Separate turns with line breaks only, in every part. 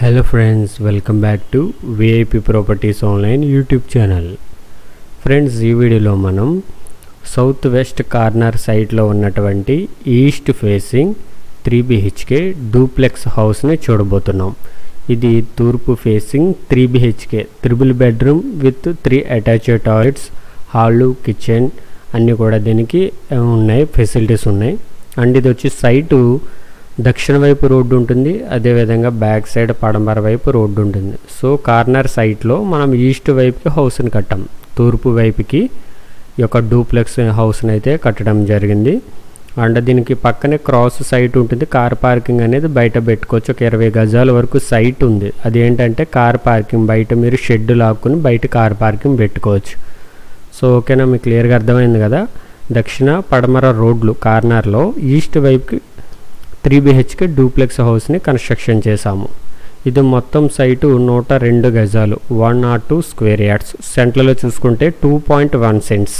Hello friends welcome back to VIP properties online YouTube channel friends ఈ వీడియోలో మనం south west corner సైట్లో ఉన్నటువంటి east facing three BHK duplex హౌస్ని చూడబోతున్నాం. ఇది తూర్పు facing three BHK triple bedroom with three attached toilets hall kitchen అన్నీ కూడా దీనికి ఉన్నాయి ఫెసిలిటీస్ ఉన్నాయి. అండ్ ఇది వచ్చి సైటు దక్షిణ వైపు రోడ్డు ఉంటుంది అదేవిధంగా బ్యాక్ సైడ్ పడమర వైపు రోడ్డు ఉంటుంది. సో కార్నర్ సైట్లో మనం ఈస్ట్ వైపుకి హౌస్ని కట్టాం. తూర్పు వైపుకి యొక్క డూప్లెక్స్ హౌస్ని అయితే కట్టడం జరిగింది. అండ్ దీనికి పక్కనే క్రాస్ సైట్ ఉంటుంది. కార్ పార్కింగ్ అనేది బయట పెట్టుకోవచ్చు. ఒక ఇరవై గజాల వరకు సైట్ ఉంది. అదేంటంటే కార్ పార్కింగ్ బయట మీరు షెడ్ లాక్కుని బయట కార్ పార్కింగ్ పెట్టుకోవచ్చు. సో ఓకేనా? మీకు క్లియర్గా అర్థమైంది కదా? దక్షిణ పడమర రోడ్లు కార్నర్లో ఈస్ట్ వైపుకి త్రీ బిహెచ్కే డూప్లెక్స్ హౌస్ని కన్స్ట్రక్షన్ చేశాము. ఇది మొత్తం సైటు నూట రెండు గజాలు one not two square yards. సెంట్లలో చూసుకుంటే టూ పాయింట్ వన్ సెంట్స్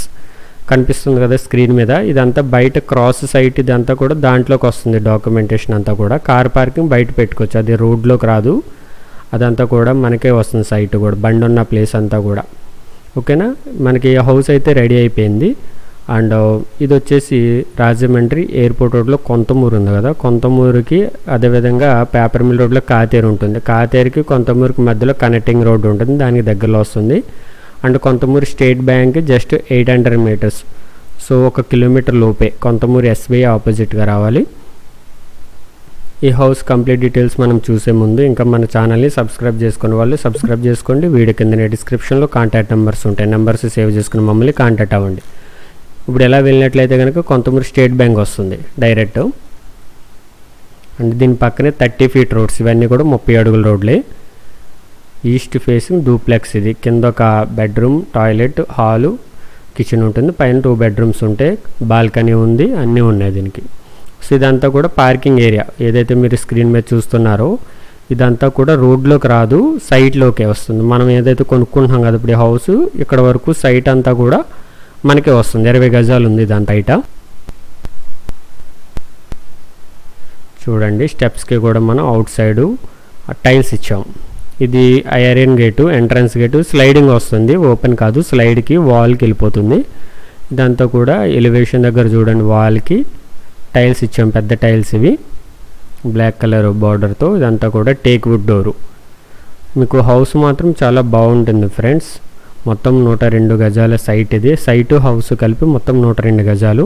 కనిపిస్తుంది కదా స్క్రీన్ మీద. ఇదంతా బయట క్రాస్ సైట్ ఇదంతా కూడా దాంట్లోకి వస్తుంది డాక్యుమెంటేషన్ అంతా కూడా. కార్ పార్కింగ్ బయట పెట్టుకోవచ్చు. అది రోడ్లోకి రాదు. అదంతా కూడా మనకే వస్తుంది సైట్ కూడా బండి ఉన్న ప్లేస్ అంతా కూడా. ఓకేనా? మనకి హౌస్ అయితే రెడీ అయిపోయింది. అండ్ ఇది వచ్చేసి రాజమండ్రి ఎయిర్పోర్ట్ రోడ్లో కొంతమూరు ఉంది కదా. కొంతమూరుకి అదేవిధంగా పేపర్ మిల్ రోడ్లో కాతేరు ఉంటుంది. కాతేరుకి కొంతమూరుకి మధ్యలో కనెక్టింగ్ రోడ్డు ఉంటుంది. దానికి దగ్గరలో వస్తుంది. And Kontamuru state bank just eight hundred metres. So ఒక కిలోమీటర్ లోపే కొంతమూరు ఎస్బీఐ ఆపోజిట్గా రావాలి. ఈ హౌస్ కంప్లీట్ డీటెయిల్స్ మనం చూసే ముందు ఇంకా మన ఛానల్ని సబ్స్క్రైబ్ చేసుకున్న వాళ్ళు సబ్స్క్రైబ్ చేసుకోండి. వీడియో కింద డిస్క్రిప్షన్లో కాంటాక్ట్ నెంబర్స్ ఉంటాయి. నెంబర్స్ సేవ్ చేసుకుని మమ్మల్ని కాంటాక్ట్ అవ్వండి. ఇప్పుడు ఎలా వెళ్ళినట్లయితే కనుక కొంతమూరు స్టేట్ బ్యాంక్ వస్తుంది డైరెక్ట్. అండ్ దీని పక్కనే థర్టీ ఫీట్ రోడ్స్ ఇవన్నీ కూడా ముప్పై అడుగుల రోడ్లే. ఈస్ట్ ఫేసింగ్ డూప్లెక్స్ ఇది. కింద ఒక బెడ్రూమ్ టాయిలెట్ హాలు కిచెన్ ఉంటుంది. పైన టూ బెడ్రూమ్స్ ఉంటాయి బాల్కనీ ఉంది అన్నీ ఉన్నాయి దీనికి. సో ఇదంతా కూడా పార్కింగ్ ఏరియా. ఏదైతే మీరు స్క్రీన్ మీద చూస్తున్నారో ఇదంతా కూడా రోడ్లోకి రాదు సైట్లోకే వస్తుంది. మనం ఏదైతే కొనుక్కుంటున్నాం కదా ఇప్పుడు హౌస్ ఇక్కడ వరకు సైట్ అంతా కూడా మనకే వస్తుంది. ఇరవై గజాలు ఉంది దాని బయట. చూడండి స్టెప్స్కి కూడా మనం అవుట్ సైడు టైల్స్ ఇచ్చాం. ఇది iron gate entrance gate sliding వస్తుంది. ఓపెన్ కాదు స్లైడ్కి వాల్కి వెళ్ళిపోతుంది. దాంతో కూడా ఎలివేషన్ దగ్గర చూడండి వాల్కి టైల్స్ ఇచ్చాం పెద్ద టైల్స్ ఇవి. బ్లాక్ కలర్ బార్డర్తో ఇదంతా కూడా టేక్ వుడ్ డోరు మీకు హౌస్ మాత్రం చాలా బాగుంటుంది ఫ్రెండ్స్ మొత్తం నూట రెండు గజాల సైట్ ఇది. సైటు హౌస్ కలిపి మొత్తం నూట రెండు గజాలు.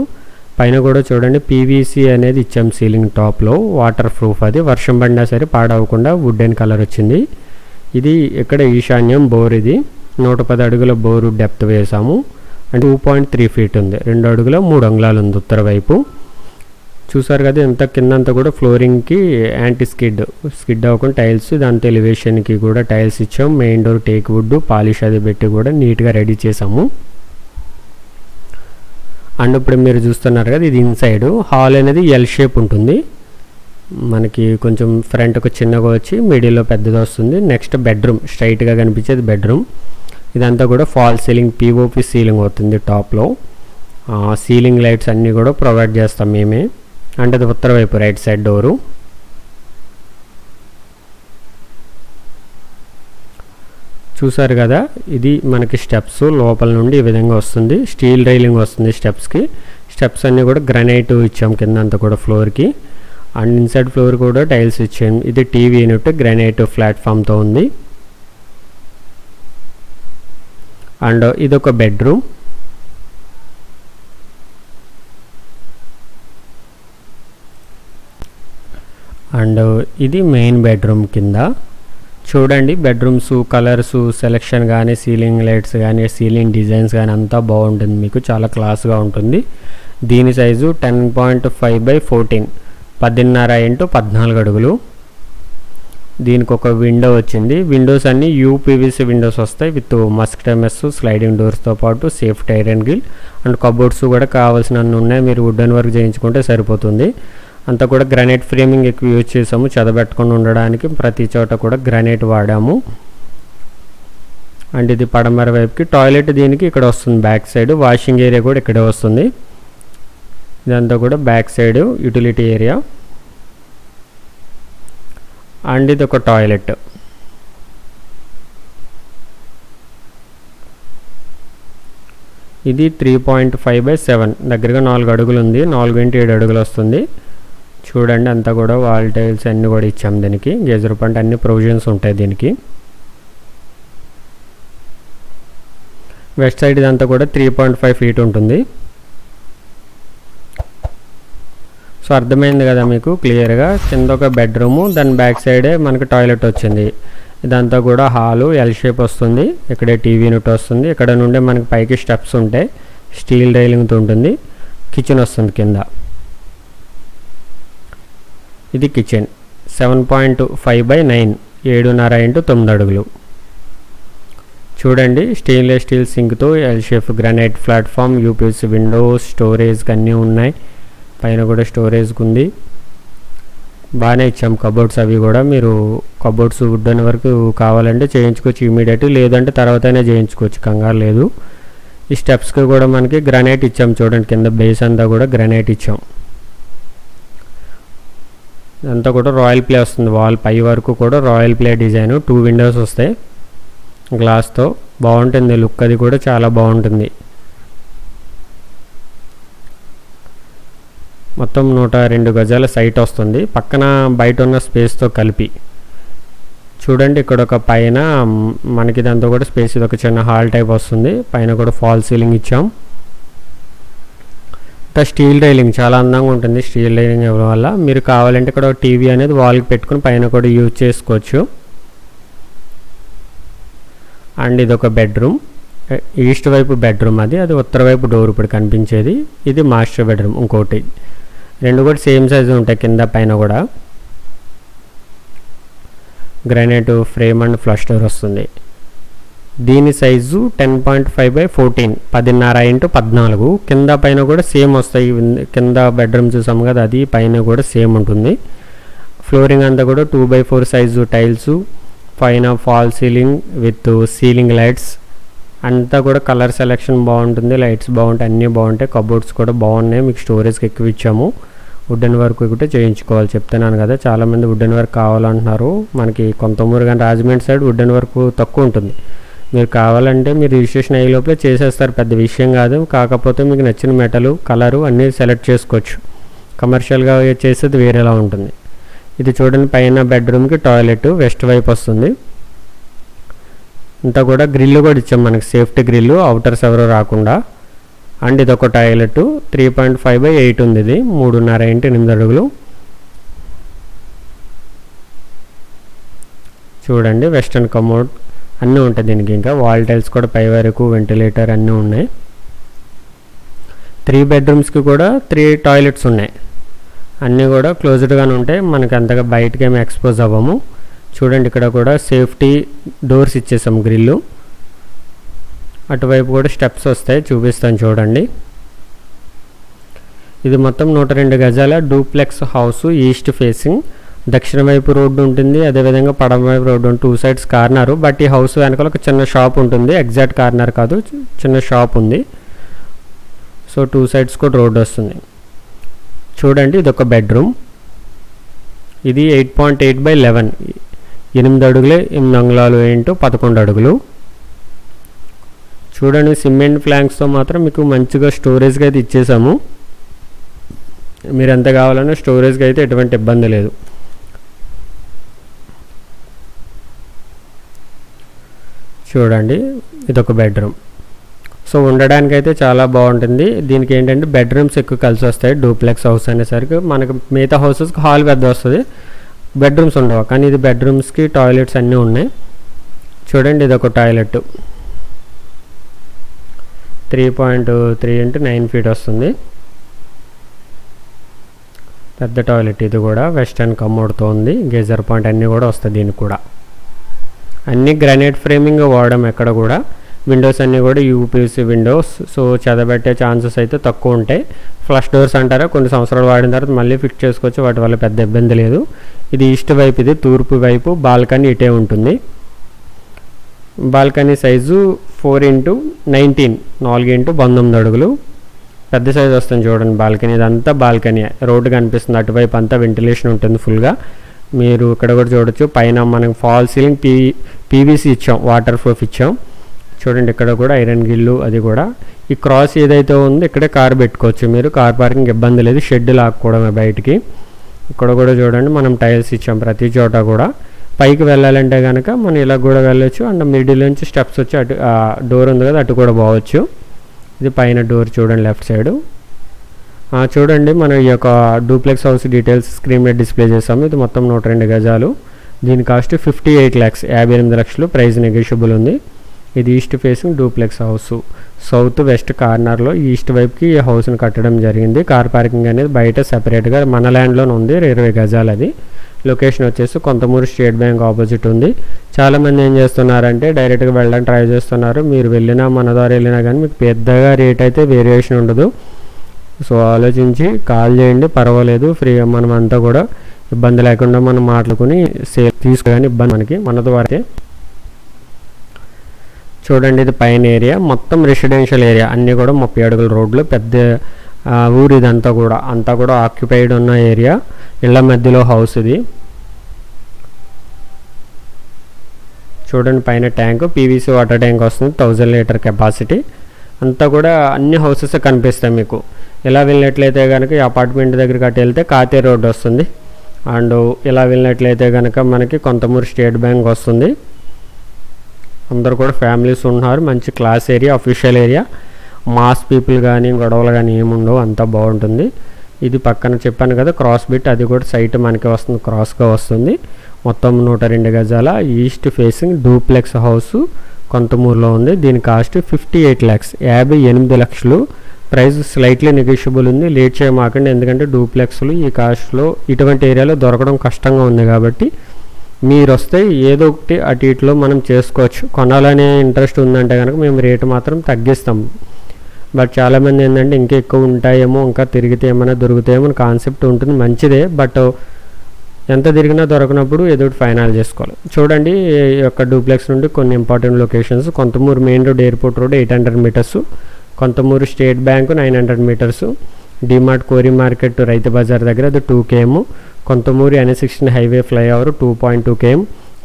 పైన కూడా చూడండి పీవీసీ అనేది ఇచ్చాం సీలింగ్ టాప్లో వాటర్ ప్రూఫ్ అది. వర్షం పడినా సరే పాడవకుండా వుడెన్ కలర్ వచ్చింది. ఇది ఇక్కడ ఈశాన్యం బోర్ ఇది. నూట పది అడుగుల బోరు డెప్త్ వేసాము. అంటే టూ పాయింట్ త్రీ ఫీట్ ఉంది. రెండు అడుగుల మూడు అంగుళాలు ఉంది ఉత్తర వైపు. చూసారు కదా ఎంత కిందంతా కూడా ఫ్లోరింగ్కి యాంటీ స్కిడ్ స్కిడ్ అవ్వకుండా టైల్స్ దాంతో ఎలివేషన్కి కూడా టైల్స్ ఇచ్చాం. Main door teak wood polish అది పెట్టి కూడా నీట్గా రెడీ చేసాము. అండ్ ఇప్పుడు మీరు చూస్తున్నారు కదా ఇది ఇన్సైడ్. హాల్ అనేది ఎల్ షేప్ ఉంటుంది. మనకి కొంచెం ఫ్రంట్ ఒక చిన్నగా వచ్చి మిడిల్లో పెద్దది వస్తుంది. నెక్స్ట్ బెడ్రూమ్ స్ట్రైట్గా కనిపించేది బెడ్రూమ్. ఇదంతా కూడా ఫాల్ సీలింగ్ పీఓపి సీలింగ్ అవుతుంది టాప్లో. సీలింగ్ లైట్స్ అన్నీ కూడా ప్రొవైడ్ చేస్తాం మేమే. అంటే అది ఉత్తర వైపు రైట్ సైడ్ డోరు చూసారు కదా ఇది మనకి స్టెప్స్ లోపల నుండి ఈ విధంగా వస్తుంది. స్టీల్ రైలింగ్ వస్తుంది స్టెప్స్కి స్టెప్స్ అన్నీ కూడా గ్రనైట్ ఇచ్చాం కింద అంతా కూడా ఫ్లోర్కి అండ్ ఇన్సైడ్ ఫ్లోర్ కూడా టైల్స్ ఇచ్చాం. ఇది టీవీ యూనిట్ గ్రనైట్ ప్లాట్ఫామ్తో ఉంది. అండ్ ఇది ఒక బెడ్రూమ్ అండ్ ఇది మెయిన్ బెడ్రూమ్ కింద. చూడండి బెడ్రూమ్స్ కలర్స్ సెలెక్షన్ కానీ సీలింగ్ లైట్స్ కానీ సీలింగ్ డిజైన్స్ కానీ అంతా బాగుంటుంది మీకు. చాలా క్లాస్గా ఉంటుంది. దీని size ten point five by fourteen. పదిన్నర ఇంటూ పద్నాలుగు అడుగులు. దీనికి ఒక విండో వచ్చింది. విండోస్ అన్ని యూపీవీసీ విండోస్ వస్తాయి విత్ మస్కిటమస్ స్లైడింగ్ డోర్స్తో పాటు సేఫ్ టైర్ అండ్ గిల్ అండ్ కబోర్డ్స్ కూడా కావాల్సిన ఉన్నాయి. మీరు వుడెన్ వర్క్ చేయించుకుంటే సరిపోతుంది. అంతా కూడా గ్రానైట్ ఫ్రేమింగ్ ఎక్కువ యూజ్ చేసాము చదబెట్టకుండా ఉండడానికి. ప్రతి చోట కూడా గ్రానైట్ వాడాము. అండ్ ఇది పడమర వైపుకి. టాయిలెట్ దీనికి ఇక్కడ వస్తుంది బ్యాక్ సైడ్. వాషింగ్ ఏరియా కూడా ఇక్కడే వస్తుంది. ఇదంతా కూడా back side utility area. And ఇది ఒక టాయిలెట్. ఇది three point five by seven. దగ్గరగా నాలుగు అడుగులు ఉంది. నాలుగు ఇంటి ఏడు అడుగులు వస్తుంది. చూడండి అంతా కూడా వాల్ టైల్స్ అన్నీ కూడా ఇచ్చాము దీనికి. గేజర్ పంట అన్ని ప్రొవిజన్స్ ఉంటాయి దీనికి. వెస్ట్ సైడ్ ఇదంతా కూడా త్రీ పాయింట్ ఫైవ్ ఫీట్ ఉంటుంది. సో అర్థమైంది కదా మీకు? క్లియర్గా కింద ఒక బెడ్రూము దాని బ్యాక్ సైడే మనకి టాయిలెట్ వచ్చింది. ఇదంతా కూడా హాలు ఎల్ షేప్ వస్తుంది. ఇక్కడే టీవీ యూనిట్ వస్తుంది. ఇక్కడ నుండి మనకి పైకి స్టెప్స్ ఉంటాయి. స్టీల్ రైలింగ్తో ఉంటుంది. కిచెన్ వస్తుంది కింద. ఇది kitchen. Seven point five by nine. ఏడున్నర ఇంటూ తొమ్మిది అడుగులు. చూడండి stainless steel సింక్తో L shape granite platform UPS windows స్టోరేజ్కి అన్నీ ఉన్నాయి. పైన కూడా స్టోరేజ్కి ఉంది. బాగానే ఇచ్చాం కబోర్డ్స్ అవి కూడా. మీరు కబోర్డ్స్ వుడ్ వరకు కావాలంటే చేయించుకోవచ్చు ఇమీడియట్ లేదంటే తర్వాతనే చేయించుకోవచ్చు. కంగారు లేదు. ఈ స్టెప్స్కి కూడా మనకి గ్రానైట్ ఇచ్చాం చూడండి. కింద బేస్ అంతా కూడా గ్రానైట్ ఇచ్చాం. అంతా కూడా రాయల్ ప్లే వస్తుంది. వాల్ పై వరకు కూడా royal play design. Two windows వస్తాయి. గ్లాస్తో బాగుంటుంది. లుక్ అది కూడా చాలా బాగుంటుంది. మొత్తం నూట రెండు గజాల సైట్ వస్తుంది. పక్కన బయట ఉన్న స్పేస్తో కలిపి. చూడండి ఇక్కడ ఒక పైన మనకి దాంతో కూడా స్పేస్ ఇది ఒక చిన్న హాల్ టైప్ వస్తుంది. పైన కూడా ఫాల్ సీలింగ్ ఇచ్చాం. ఇంకా స్టీల్ రైలింగ్ చాలా అందంగా ఉంటుంది స్టీల్ రైలింగ్ ఇవ్వడం వల్ల. మీరు కావాలంటే ఇక్కడ టీవీ అనేది వాల్కి పెట్టుకుని పైన కూడా యూజ్ చేసుకోవచ్చు. అండ్ ఇది ఒక బెడ్రూమ్ ఈస్ట్ వైపు బెడ్రూమ్ అది అది ఉత్తర వైపు డోర్ ఇప్పుడు కనిపించేది. ఇది మాస్టర్ బెడ్రూమ్ ఇంకోటి. రెండు కూడా సేమ్ సైజు ఉంటాయి కింద పైన కూడా. Granite frame and flush door వస్తుంది. దీని size ten point five by fourteen. పదిన్నర ఇంటూ పద్నాలుగు. కింద పైన కూడా సేమ్ వస్తాయి. కింద బెడ్రూమ్ చూసాము కదా అది పైన కూడా సేమ్ ఉంటుంది. ఫ్లోరింగ్ అంతా కూడా two by four size tiles. పైన false ceiling with ceiling lights. అంతా కూడా కలర్ సెలెక్షన్ బాగుంటుంది. లైట్స్ బాగుంటాయి. అన్నీ బాగుంటాయి. కబోర్డ్స్ కూడా బాగున్నాయి. మీకు స్టోరేజ్కి ఎక్కువ ఇచ్చాము. వుడెన్ వర్క్ కూడా చేయించుకోవాలి. చెప్తున్నాను కదా చాలామంది వుడెన్ వర్క్ కావాలంటున్నారు. మనకి కొంతమూరు కానీ రాజమండ్రి సైడ్ వుడెన్ వర్క్ తక్కువ ఉంటుంది. మీరు కావాలంటే మీరు రిజిస్ట్రేషన్ అయ్యే లోపలే చేసేస్తారు. పెద్ద విషయం కాదు. కాకపోతే మీకు నచ్చిన మెటలు కలరు అన్నీ సెలెక్ట్ చేసుకోవచ్చు. కమర్షియల్గా చేసేది వేరేలా ఉంటుంది. ఇది చూడండి పైన బెడ్రూమ్కి టాయిలెట్ వెస్ట్ వైపు వస్తుంది. ఇంత కూడా గ్రిల్ కూడా ఇచ్చాం మనకి. సేఫ్టీ గ్రిల్లు అవుటర్స్ ఎవరో రాకుండా. అండ్ ఇది ఒక toilet three point five by eight ఉంది ఇది. మూడున్నర ఇంటి ఎనిమిది అడుగులు. చూడండి వెస్టర్న్ కమోడ్ అన్నీ ఉంటాయి దీనికి ఇంకా. వాల్ టైల్స్ కూడా పై వరకు వెంటిలేటర్ అన్నీ ఉన్నాయి. త్రీ బెడ్రూమ్స్కి కూడా త్రీ టాయిలెట్స్ ఉన్నాయి. అన్నీ కూడా క్లోజ్డ్గానే ఉంటాయి. మనకి అంతగా బయటకి ఏమి ఎక్స్పోజ్ అవ్వము. చూడండి ఇక్కడ కూడా సేఫ్టీ డోర్స్ ఇచ్చేసాం గ్రిల్లు. అటువైపు కూడా స్టెప్స్ వస్తాయి. చూపిస్తాను చూడండి. ఇది మొత్తం నూట రెండు గజాల డూప్లెక్స్ హౌస్ ఈస్ట్ ఫేసింగ్. దక్షిణ వైపు రోడ్డు ఉంటుంది అదేవిధంగా పడమ వైపు రోడ్డు ఉంటుంది. టూ సైడ్స్ కార్నర్ బట్ ఈ హౌస్ వెనకాల ఒక చిన్న షాప్ ఉంటుంది. ఎగ్జాక్ట్ కార్నర్ కాదు చిన్న షాప్ ఉంది. సో టూ సైడ్స్ కూడా రోడ్డు వస్తుంది. చూడండి ఇది ఒక బెడ్రూమ్ ఇది eight point eight by eleven ఎనిమిది అడుగులే ఎనిమిది అంగుళాలు ఏంటో పదకొండు అడుగులు. చూడండి సిమెంట్ ఫ్లాంక్స్తో మాత్రం మీకు మంచిగా స్టోరేజ్గా అయితే ఇచ్చేసాము. మీరు ఎంత కావాలన్నా స్టోరేజ్కి అయితే ఎటువంటి ఇబ్బంది లేదు. చూడండి ఇదొక బెడ్రూమ్. సో ఉండడానికి అయితే చాలా బాగుంటుంది. దీనికి ఏంటంటే బెడ్రూమ్స్ ఎక్కువ కలిసి వస్తాయి డూప్లెక్స్ హౌస్ అనేసరికి మనకు మిగతా హౌసెస్కి హాల్ పెద్ద వస్తుంది. బెడ్రూమ్స్ ఉండవు. కానీ ఇది బెడ్రూమ్స్కి టాయిలెట్స్ అన్నీ ఉన్నాయి. చూడండి ఇది ఒక toilet three point three into nine feet వస్తుంది. పెద్ద టాయిలెట్ ఇది కూడా. వెస్టర్న్ కమ్మోడ్తో ఉంది గేజర్ పాయింట్ అన్నీ కూడా వస్తాయి దీనికి కూడా. అన్నీ గ్రానైట్ ఫ్రేమింగ్ వాడడం ఎక్కడ కూడా. విండోస్ అన్నీ కూడా యూపీసీ విండోస్ సో చదబెట్టే ఛాన్సెస్ అయితే తక్కువ ఉంటాయి. ఫ్లష్ డోర్స్ అంటారా? కొన్ని సంవత్సరాలు వాడిన తర్వాత మళ్ళీ ఫిక్స్ చేసుకోవచ్చు. వాటి వల్ల పెద్ద ఇబ్బంది లేదు. ఇది ఈస్ట్ వైపు ఇది తూర్పు వైపు బాల్కనీ ఇటే ఉంటుంది. Balcony size four into nineteen నాలుగు ఇంటూ పంతొమ్మిది అడుగులు. పెద్ద సైజు వస్తుంది చూడండి బాల్కనీ. ఇదంతా బాల్కనీ. రోడ్డు కనిపిస్తుంది. అటువైపు అంతా వెంటిలేషన్ ఉంటుంది ఫుల్గా మీరు ఇక్కడ కూడా చూడొచ్చు. పైన మనకి ఫాల్ సీలింగ్ పీ పీవీసీ ఇచ్చాం వాటర్ ప్రూఫ్ ఇచ్చాం. చూడండి ఇక్కడ కూడా ఐరన్ గిల్లు అది కూడా. ఈ క్రాస్ ఏదైతే ఉందో ఇక్కడే కార్ పెట్టుకోవచ్చు మీరు. కార్ పార్కింగ్ ఇబ్బంది లేదు. షెడ్ లాక్కోవడమే బయటికి. ఇక్కడ కూడా చూడండి మనం టైల్స్ ఇచ్చాం ప్రతి చోట కూడా. పైకి వెళ్ళాలంటే కనుక మనం ఇలా కూడా వెళ్ళొచ్చు. అండ్ మిడిల్ నుంచి స్టెప్స్ వచ్చి అటు డోర్ ఉంది కదా అటు కూడా పోవచ్చు. ఇది పైన డోర్ చూడండి లెఫ్ట్ సైడ్. చూడండి మనం ఈ యొక్క డూప్లెక్స్ హౌస్ డీటెయిల్స్ స్క్రీన్ మీద డిస్ప్లే చేసాము ఇది మొత్తం నూట రెండు గజాలు. దీని కాస్ట్ ఫిఫ్టీ ఎయిట్ ల్యాక్స్ యాభై ఎనిమిది లక్షలు. ప్రైస్ నెగోషియబుల్ ఉంది. ఇది east facing duplex house. South west కార్నర్లో ఈస్ట్ వైపుకి ఈ హౌస్ని కట్టడం జరిగింది. కార్ పార్కింగ్ అనేది బయట సెపరేట్గా మన ల్యాండ్లోనే ఉంది. ఇరవై గజాలు అది. లొకేషన్ వచ్చేసి కొంతమూరు స్టేట్ బ్యాంక్ ఆపోజిట్ ఉంది. చాలామంది ఏం చేస్తున్నారంటే డైరెక్ట్గా వెళ్ళడానికి ట్రై చేస్తున్నారు. మీరు వెళ్ళినా మన ద్వారా వెళ్ళినా కానీ మీకు పెద్దగా రేట్ అయితే వేరియేషన్ ఉండదు. సో ఆలోచించి కాల్ చేయండి పర్వాలేదు ఫ్రీగా మనం అంతా కూడా ఇబ్బంది లేకుండా మనం మాట్లాడుకుని సేల్ తీసుకుని ఇబ్బంది మనకి మన ద్వారా చూడండి ఇది పైన ఏరియా. మొత్తం రెసిడెన్షియల్ ఏరియా అన్నీ కూడా ముప్పై అడుగుల రోడ్లు. పెద్ద ఊరు ఇదంతా కూడా. అంతా కూడా ఆక్యుపైడ్ ఉన్న ఏరియా. ఇళ్ళ మధ్యలో హౌస్ ఇది. చూడండి పైన ట్యాంక్. పీవీసీ వాటర్ ట్యాంక్ వస్తుంది. థౌజండ్ లీటర్ కెపాసిటీ అంతా కూడా అన్ని హౌసెస్ కనిపిస్తాయి మీకు. ఇలా వెళ్ళినట్లయితే కనుక అపార్ట్మెంట్ దగ్గరికి అటు వెళ్తే కాతే రోడ్ వస్తుంది. అండ్ ఇలా వెళ్ళినట్లయితే కనుక మనకి కొంతమూరు స్టేట్ బ్యాంక్ వస్తుంది. అందరు కూడా ఫ్యామిలీస్ ఉన్నారు మంచి class area official area mass people కానీ గొడవలు కానీ ఏముండవు. అంతా బాగుంటుంది. ఇది పక్కన చెప్పాను కదా క్రాస్ బిట్ అది కూడా సైట్ మనకి వస్తుంది క్రాస్గా వస్తుంది. మొత్తం నూట రెండు గజాల ఈస్ట్ ఫేసింగ్ డూప్లెక్స్ హౌస్ కొంతమూరులో ఉంది. దీని కాస్ట్ ఫిఫ్టీ ఎయిట్ ల్యాక్స్ యాభై ఎనిమిది లక్షలు ప్రైస్ స్లైట్లీ నెగోషియబుల్ ఉంది. లేట్ చేయమాకండి. ఎందుకంటే డూప్లెక్స్లు ఈ కాస్ట్లో ఇటువంటి ఏరియాలో దొరకడం కష్టంగా ఉంది కాబట్టి మీరు వస్తే ఏదో ఒకటి అటు ఇటులో మనం చేసుకోవచ్చు. కొనాలనే ఇంట్రెస్ట్ ఉందంటే కనుక మేము రేటు మాత్రం తగ్గిస్తాం. బట్ చాలామంది ఏంటంటే ఇంకా ఎక్కువ ఉంటాయేమో ఇంకా తిరిగితే ఏమైనా దొరుకుతాయేమో అని కాన్సెప్ట్ ఉంటుంది. మంచిదే. బట్ ఎంత తిరిగినా దొరకనప్పుడు ఏదో ఒకటి ఫైనల్ చేసుకోవాలి. చూడండి ఈ యొక్క డూప్లెక్స్ నుండి కొన్ని important locations Kontamuru main road airport road eight hundred metres Kontamuru state bank nine hundred metres. DMart కోరి మార్కెట్ రైతు బజార్ దగ్గర అది two KM. Kontamuru N sixteen highway flyover two point two KM.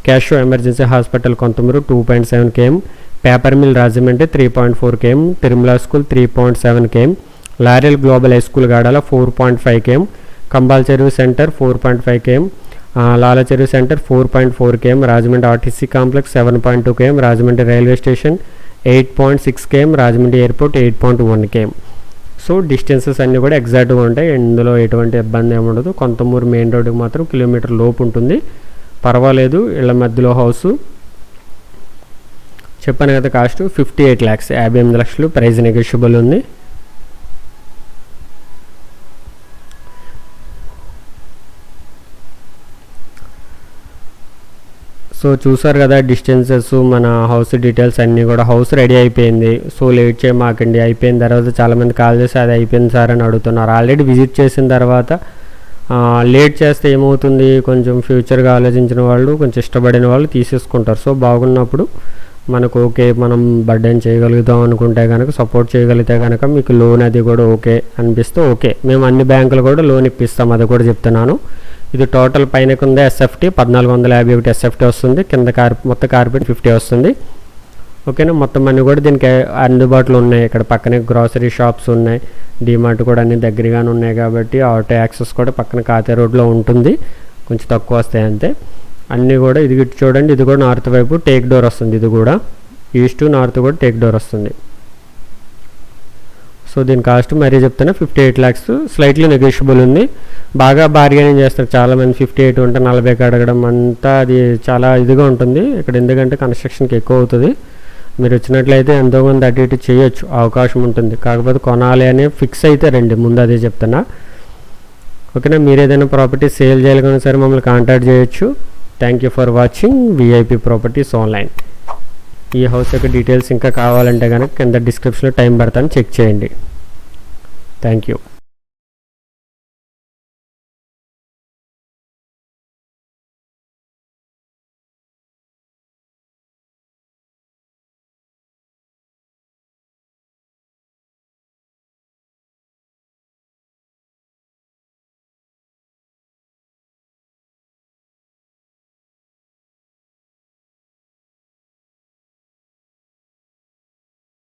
క్యాషో emergency hospital Kontamuru two point seven KM. Paper mill Rajahmundry three point four KM. Tirumala school three point seven KM. Laurel global high school Gadala four point five KM. Kambala Cheruvu centre four point five KM. Lala Cheruvu centre four point four KM. Rajahmundry RTC complex seven point two KM. Rajahmundry railway station eight point six KM Rajahmundry airport eight point one KM. So distances అన్నీ కూడా ఎగ్జాక్ట్గా ఉంటాయి. ఇందులో ఎటువంటి ఇబ్బంది ఏమి ఉండదు. Konthamuru main రోడ్డుకి మాత్రం కిలోమీటర్ లోపు ఉంటుంది. పర్వాలేదు ఇళ్ళ మధ్యలో హౌస్. చెప్పాను కదా కాస్ట్ ఫిఫ్టీ ఎయిట్ ల్యాక్స్. యాభై ఎనిమిది లక్షలు ప్రైస్ నెగోషియబుల్ ఉంది. సో చూసారు కదా డిస్టెన్సెస్ మన హౌస్ డీటెయిల్స్ అన్నీ కూడా హౌస్ రెడీ అయిపోయింది. సో లేట్ చేయమాకండి అయిపోయిన తర్వాత చాలామంది కాల్ చేసి అది అయిపోయింది సార్ అని అడుగుతున్నారు. ఆల్రెడీ విజిట్ చేసిన తర్వాత లేట్ చేస్తే ఏమవుతుంది? కొంచెం ఫ్యూచర్గా ఆలోచించిన వాళ్ళు కొంచెం ఇష్టపడిన వాళ్ళు తీసేసుకుంటారు. సో బాగున్నప్పుడు మనకు ఓకే మనం బర్డెన్ చేయగలుగుతాం అనుకుంటే కనుక సపోర్ట్ చేయగలిగితే కనుక మీకు లోన్ అది కూడా ఓకే అనిపిస్తే ఓకే మేము అన్ని బ్యాంకులు కూడా లోన్ ఇప్పిస్తాం అది కూడా చెప్తున్నాను. ఇది టోటల్ పైన కింద ఎస్ఎఫ్టీ పద్నాలుగు వందల యాభై ఒకటి ఎస్ఎఫ్టీ వస్తుంది. కింద కార్ మొత్తం కార్పెట్ ఫిఫ్టీ వస్తుంది. ఓకేనా? మొత్తం అన్నీ కూడా దీనికి అందుబాటులో ఉన్నాయి. ఇక్కడ పక్కనే గ్రాసరీ షాప్స్ ఉన్నాయి. డిమార్ట్ కూడా అన్ని దగ్గరగానే ఉన్నాయి కాబట్టి ఆటో యాక్సెస్ కూడా పక్కన కాతే రోడ్లో ఉంటుంది. కొంచెం తక్కువ వస్తాయి అంతే. అన్నీ కూడా ఇది చూడండి ఇది కూడా నార్త్ వైపు టేక్ డోర్ వస్తుంది. ఇది కూడా ఈస్ట్ నార్త్ కూడా టేక్ డోర్ వస్తుంది. సో దీని కాస్ట్ మరీ చెప్తున్నా fifty eight lakhs slightly negotiable ఉంది. బాగా బార్గెనింగ్ చేస్తారు చాలామంది. ఫిఫ్టీ ఎయిట్ ఉంటే నలభైకి అడగడం అంతా అది చాలా ఇదిగా ఉంటుంది. ఇక్కడ ఎందుకంటే కన్స్ట్రక్షన్కి ఎక్కువ అవుతుంది. మీరు వచ్చినట్లయితే ఎంతో కొంత అటు ఇటు చేయొచ్చు. అవకాశం ఉంటుంది. కాకపోతే కొనాలి అనే ఫిక్స్ అయితే రండి. ముందు అదే చెప్తున్నా. ఓకేనా? మీరు ఏదైనా ప్రాపర్టీ సేల్ చేయాలనుకున్నా సరే మమ్మల్ని కాంటాక్ట్ చేయొచ్చు. Thank you for watching VIP properties online ఈ హౌస్ యొక్క డీటెయిల్స్ ఇంకా కావాలంటే కనుక కింద డిస్క్రిప్షన్లో టైం పడతాను చెక్ చేయండి. Thank you